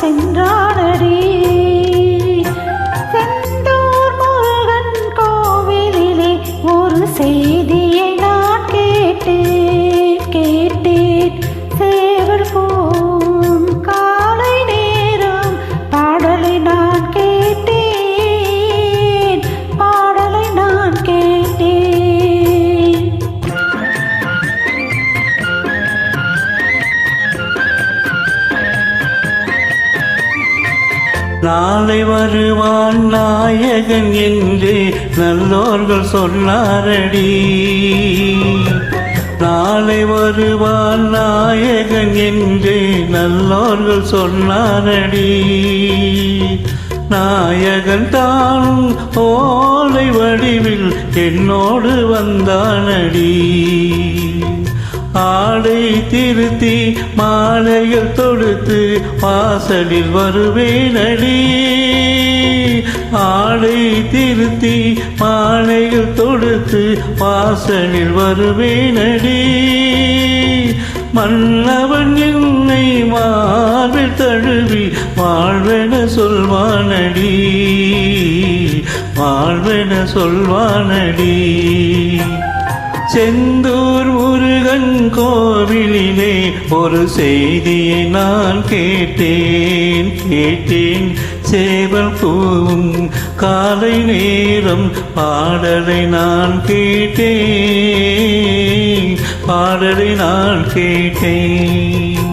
சென்றானடி நாளை வருவான் நாயகன் என்று நல்லோர்கள் சொன்னாரடி. நாளை வருவான் நாயகன் என்று நல்லோர்கள் சொன்னாரடி. நாயகன் தான் ஓலை வடிவில் என்னோடு வந்தானடி. ஆடை திருத்தி மாலைகள் தொடுத்து வாசலில் வருவேனடி ஆடை திருத்தி மாலைகள் தொடுத்து வாசலில் வருவேனடி மன்னவன் என்னை மார்பில் தழுவி வாழ்வென சொல்வானடி. வாழ்வென சொல்வானடி. செந்தூர் முருகன் கோவிலிலே ஒரு செய்தியை நான் கேட்டேன் கேட்டேன். சேவல் பூவும் காலை நேரம் பாடலை நான் கேட்டேன் பாடலை நான் கேட்டேன்.